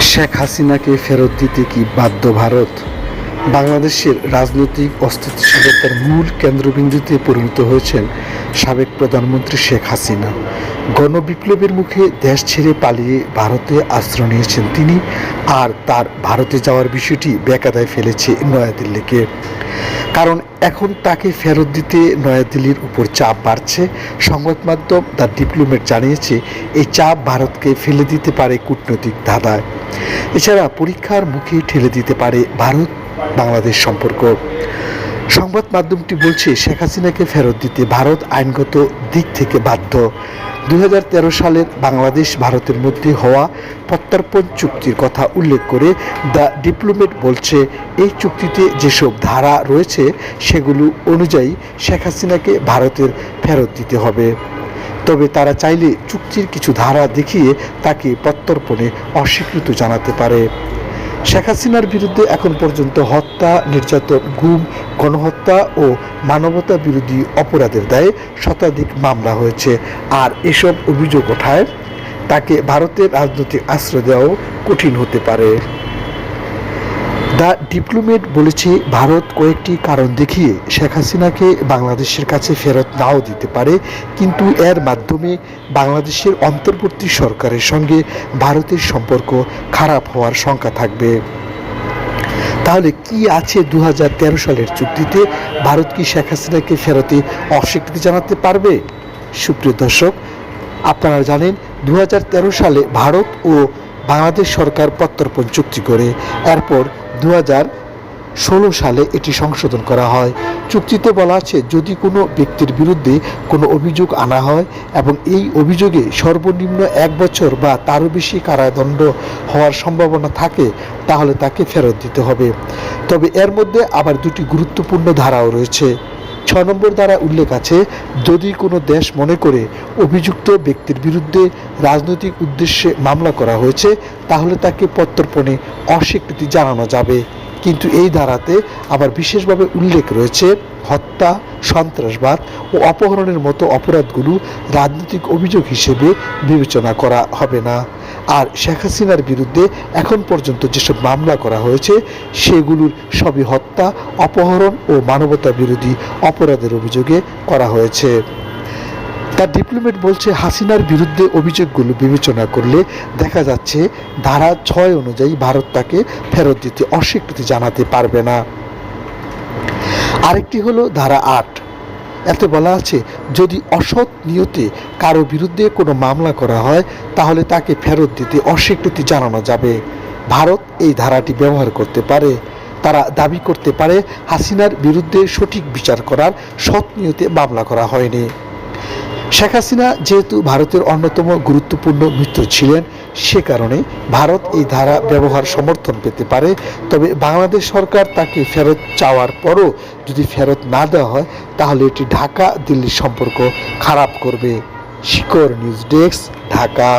শেখ হাসিনাকে ফেরত দিতে কি বাধ্য ভারত? বাংলাদেশের রাজনৈতিক অস্থিতিশীলতার মূল কেন্দ্রবিন্দুতে পরিণত হয়েছেন সাবেক প্রধানমন্ত্রী শেখ হাসিনা। গণবিপ্লবের মুখে দেশ ছেড়ে পালিয়ে ভারতে আশ্রয় নিয়েছেন তিনি আর তার ভারতে যাওয়ার বিষয়টি বেকাদায় ফেলেছে নয়াদিল্লিকে। কারণ এখন তাকে ফেরত দিতে নয়াদিল্লির উপর চাপ বাড়ছে। সংবাদ মাধ্যম দ্য ডিপ্লোমেট জানিয়েছে, এই চাপ ভারতকে ফেলে দিতে পারে কূটনৈতিক ধাঁধায়। এছাড়া পরীক্ষার মুখে ঠেলে দিতে পারে ভারত। বাংলাদেশ সম্পর্ক। সংবাদ মাধ্যমটি বলছে, শেখ হাসিনাকে ফেরত দিতে ভারত আইনগত দিক থেকে বাধ্য। দুই সালের বাংলাদেশ ভারতের মধ্যে হওয়া প্রত্যর্পণ চুক্তির কথা উল্লেখ করে দ্য ডিপ্লোমেট বলছে, এই চুক্তিতে যেসব ধারা রয়েছে, সেগুলো অনুযায়ী শেখ হাসিনাকে ভারতের ফেরত দিতে হবে। তবে তারা চাইলে চুক্তির কিছু ধারা দেখিয়ে তাকে প্রত্যর্পণে অস্বীকৃত জানাতে পারে। শেখ হাসিনার বিরুদ্ধে এখন পর্যন্ত হত্যা, নির্যাতন, গুম, গণহত্যা ও মানবতা বিরোধী অপরাধের দায়ে শতাধিক মামলা হয়েছে। আর এসব অভিযোগ ওঠায় তাকে ভারতের রাজনৈতিক আশ্রয় দেওয়াও কঠিন হতে পারে। দ্য ডিপ্লোমেট বলেছে, ভারত কয়েকটি কারণ দেখিয়ে শেখ হাসিনাকে বাংলাদেশের কাছে ফেরত নাও দিতে পারে, কিন্তু এর মাধ্যমে বাংলাদেশের অন্তর্বর্তী সরকারের সঙ্গে ভারতের সম্পর্ক খারাপ হওয়ার শঙ্কা থাকবে। তাহলে কি আছে দু হাজার তেরো সালের চুক্তিতে? ভারত কি শেখ হাসিনাকে ফেরতে অস্বীকৃতি জানাতে পারবে? সুপ্রিয় দর্শক, আপনারা জানেন দু হাজার তেরো সালে ভারত ও বাংলাদেশ সরকার প্রত্যর্পণ চুক্তি করে, এরপর দু ষোলো সালে এটি সংশোধন করা হয়। চুক্তিতে বলা আছে, যদি কোনো ব্যক্তির বিরুদ্ধে কোনো অভিযোগ আনা হয় এবং এই অভিযোগে সর্বনিম্ন এক বছর বা তারও বেশি কারাদণ্ড হওয়ার সম্ভাবনা থাকে, তাহলে তাকে ফেরত দিতে হবে। তবে এর মধ্যে আবার দুটি গুরুত্বপূর্ণ ধারাও রয়েছে। ছ নম্বর দ্বারা উল্লেখ আছে, যদি কোনো দেশ মনে করে অভিযুক্ত ব্যক্তির বিরুদ্ধে রাজনৈতিক উদ্দেশ্যে মামলা করা হয়েছে, তাহলে তাকে প্রত্যর্পণে অস্বীকৃতি জানানো যাবে। কিন্তু এই ধারাতে আবার বিশেষভাবে উল্লেখ রয়েছে হত্যা, সন্ত্রাসবাদ ও অপহরণের মতো অপরাধগুলো রাজনৈতিক অভিযোগ হিসেবে বিবেচনা করা হবে না। আর শেখ হাসিনার বিরুদ্ধে এখন পর্যন্ত যেসব মামলা করা হয়েছে, সেগুলোর সবই হত্যা, অপহরণ ও মানবতা বিরোধী অপরাধের অভিযোগে করা হয়েছে। তার ডিপ্লোমেট বলছে, হাসিনার বিরুদ্ধে অভিযোগগুলো বিবেচনা করলে দেখা যাচ্ছে ধারা ছয় অনুযায়ী ভারত তাকে ফেরত দিতে অস্বীকৃতি জানাতে পারবে না। আরেকটি হলো ধারা আট। এতে বলা আছে, যদি অসৎ নিয়তে কারও বিরুদ্ধে কোনো মামলা করা হয়, তাহলে তাকে ফেরত দিতে অস্বীকৃতি জানানো যাবে। ভারত এই ধারাটি ব্যবহার করতে পারে। তারা দাবি করতে পারে, হাসিনার বিরুদ্ধে সঠিক বিচার করার সৎ নিয়তে মামলা করা হয়নি। শেখ হাসিনা যেহেতু ভারতের অন্যতম গুরুত্বপূর্ণ মিত্র ছিলেন, সে কারণে ভারত এই ধারা ব্যবহার সমর্থন পেতে পারে। তবে বাংলাদেশ সরকার তাকে ফেরত চাওয়ার পরও যদি ফেরত না দেওয়া হয়, তাহলে এটি ঢাকা দিল্লির সম্পর্ক খারাপ করবে। শিকর নিউজ ডেস্ক, ঢাকা।